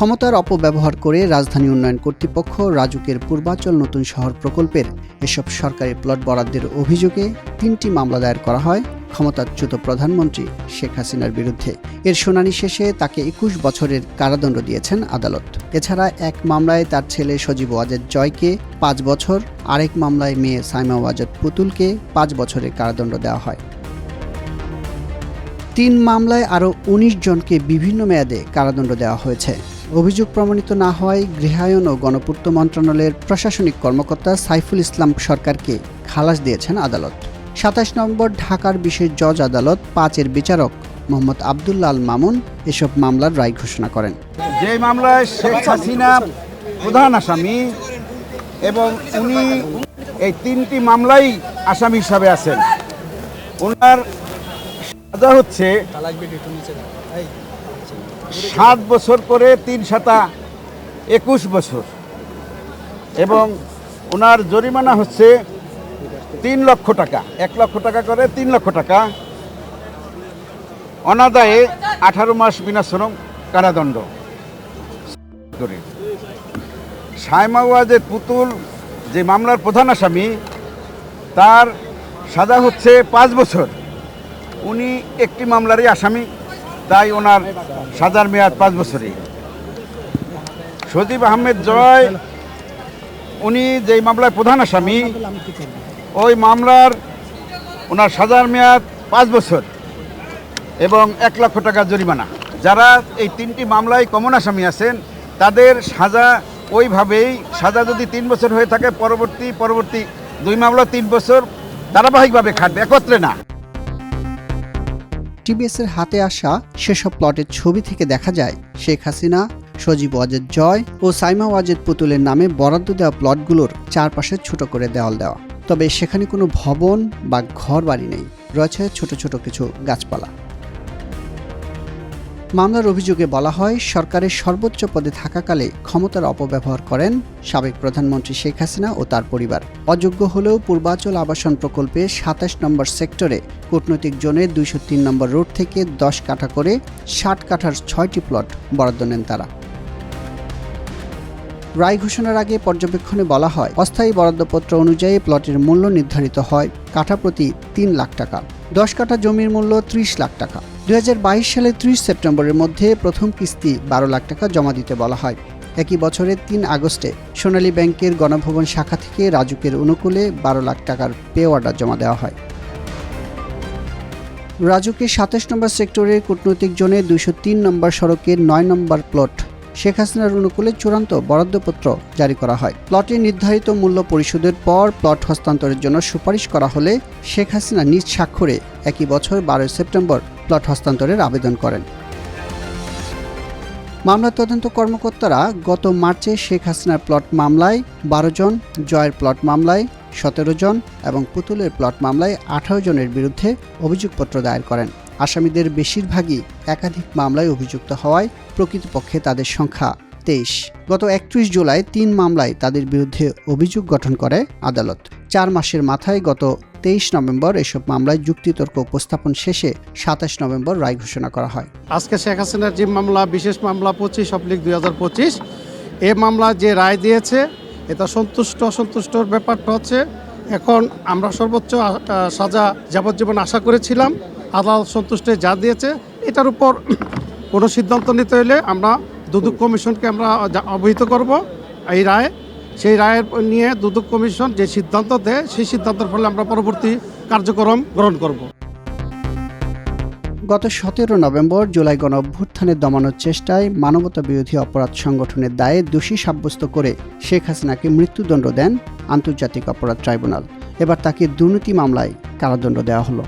ক্ষমতার অপব্যবহার করে রাজধানী উন্নয়ন কর্তৃপক্ষ রাজুকের পূর্বাচল নতুন শহর প্রকল্পের এসব সরকারি প্লট বরাদ্দের অভিযোগে তিনটি মামলা দায়ের করা হয় ক্ষমতাচ্যুত প্রধানমন্ত্রী শেখ হাসিনার বিরুদ্ধে। এর শুনানি শেষে তাকে একুশ বছরের কারাদণ্ড দিয়েছেন আদালত। এছাড়া এক মামলায় তার ছেলে সজীব ওয়াজেদ জয়কে পাঁচ বছর, আরেক মামলায় মেয়ে সাইমা ওয়াজেদ পুতুলকে পাঁচ বছরের কারাদণ্ড দেওয়া হয়। তিন মামলায় আরও উনিশ জনকে বিভিন্ন মেয়াদে কারাদণ্ড দেওয়া হয়েছে। অভিযোগ প্রমাণিত না হওয়ায় গৃহায়ন ও গণপূর্ত মন্ত্রণালয়ের প্রশাসনিক কর্মকর্তা সাইফুল ইসলাম সরকারকে খালাস দিয়েছেন আদালত। সাতাশ নম্বর ঢাকার বিশেষ জজ আদালত পাঁচের বিচারক মোহাম্মদ আবদুল্লাহ আল মামুন এসব মামলার রায় ঘোষণা করেন। যে মামলায় শেখ হাসিনা প্রধান আসামি এবং উনি এই তিনটি মামলাই আসামি হিসাবে আছেন। ওনার সাজা হচ্ছে সাত বছর করে তিন সাতা একুশ বছর। এবং ওনার জরিমানা হচ্ছে তিন লক্ষ টাকা। এক লক্ষ টাকা করে তিন লক্ষ টাকা। অনাদায়ে আঠারো মাস বিনাশ্রম কারাদণ্ড। করে সাইমা ওয়াজের পুতুল যে মামলার প্রধান আসামি, তার সাজা হচ্ছে পাঁচ বছর। উনি একটি মামলারই আসামি। তাই ওনার সাজার মেয়াদ পাঁচ বছরই। সজীব আহমেদ জয়, উনি যেই মামলায় প্রধান আসামি, ওই মামলার ওনার সাজার মেয়াদ পাঁচ বছর এবং এক লক্ষ টাকা জরিমানা। যারা এই তিনটি মামলায় কমন আসামি আছেন, তাদের সাজা ওইভাবেই, সাজা যদি তিন বছর হয়ে থাকে, পরবর্তী পরবর্তী দুই মামলা তিন বছর ধারাবাহিকভাবে খাটবে, একত্রে না। টিবিএসের হাতে আসা সেসব প্লটের ছবি থেকে দেখা যায়, শেখ হাসিনা, সজীব ওয়াজেদ জয় ও সাইমা ওয়াজেদ পুতুলের নামে বরাদ্দ দেওয়া প্লটগুলোর চারপাশে ছোট করে দেওয়াল দেওয়া। তবে সেখানে কোনো ভবন বা ঘর বাড়ি নেই, রয়েছে ছোট ছোট কিছু গাছপালা। মামলার অভিযোগে বলা হয়, সরকারের সর্বোচ্চ পদে থাকাকালে ক্ষমতার অপব্যবহার করেন সাবেক প্রধানমন্ত্রী শেখ হাসিনা ও তার পরিবার। অযোগ্য হলেও পূর্বাচল আবাসন প্রকল্পে সাতাশ নম্বর সেক্টরে কূটনৈতিক জোনে দুইশো তিন নম্বর রোড থেকে দশ কাঠা করে ষাট কাঠার ছয়টি প্লট বরাদ্দ নেন তারা। রায় ঘোষণার আগে পর্যবেক্ষণে বলা হয়, অস্থায়ী বরাদ্দপত্র অনুযায়ী প্লটের মূল্য নির্ধারিত হয় কাঠা প্রতি তিন লাখ টাকা, দশ কাঠা জমির মূল্য ত্রিশ লাখ টাকা। দুই সালে ত্রিশ সেপ্টেম্বরের মধ্যে প্রথম কিস্তি বারো লাখ টাকা জমা দিতে বলা হয়। একই বছরের তিন আগস্টে সোনালী ব্যাংকের গণভবন শাখা থেকে রাজুকের অনুকূলে বারো লাখ টাকার পে অর্ডার জমা দেওয়া হয়। রাজুকে সাতাশ নম্বর সেক্টরের কূটনৈতিক জোনে দুইশো তিন নম্বর সড়কের নয় নম্বর প্লট শেখ হাসিনার অনুকূলে চূড়ান্ত বরাদ্দপত্র জারি করা হয়। প্লটের নির্ধারিত মূল্য পরিশোধের পর প্লট হস্তান্তরের জন্য সুপারিশ করা হলে শেখ হাসিনা নিজ স্বাক্ষরে একই বছর বারোই সেপ্টেম্বর প্লট হস্তান্তরের আবেদন করেন। মামলা তদন্ত কর্মকর্তারা গত মার্চে শেখ হাসিনার প্লট মামলায় বারো জন, জয়ের প্লট মামলায় সতেরো জন এবং পুতুলের প্লট মামলায় আঠারো জনের বিরুদ্ধে অভিযোগপত্র দায়ের করেন। আসামিদের বেশিরভাগই একাধিক মামলায় অভিযুক্ত হওয়ায় প্রকৃতপক্ষে তাদের সংখ্যা তেইশ। গত একত্রিশ জুলাই তিন মামলায় তাদের বিরুদ্ধে অভিযোগ গঠন করে আদালত। চার মাসের মাথায় গত তেইশ নভেম্বর এসব মামলায় যুক্তিতর্ক উপস্থাপন শেষে সাতাশ নভেম্বর রায় ঘোষণা করা হয়। আজকে শেখ হাসিনার যে মামলা, বিশেষ মামলা পঁচিশ, অব্লিক দুই হাজার পঁচিশ, এ মামলা যে রায় দিয়েছে, এটা সন্তুষ্ট, অসন্তুষ্টর ব্যাপারটা হচ্ছে, এখন আমরা সর্বোচ্চ সাজা যাবজ্জীবন আশা করেছিলাম আদালত সন্তুষ্টে যা দিয়েছে, এটার উপর কোনো সিদ্ধান্ত নিতে হলে আমরা দুদক কমিশনকে আমরা অবহিত করব। এই রায়, সেই রায়ের নিয়ে দুদক কমিশন যে সিদ্ধান্ত দেয়, সেই সিদ্ধান্তের ফলে আমরা পরবর্তী কার্যক্রম গ্রহণ করব। গত সতেরো নভেম্বর জুলাই গণ অভ্যুত্থানে দমানোর চেষ্টায় মানবতা বিরোধী অপরাধ সংগঠনের দায়ে দোষী সাব্যস্ত করে শেখ হাসিনাকে মৃত্যুদণ্ড দেন আন্তর্জাতিক অপরাধ ট্রাইব্যুনাল। এবার তাকে দুর্নীতি মামলায় কারাদণ্ড দেওয়া হলো।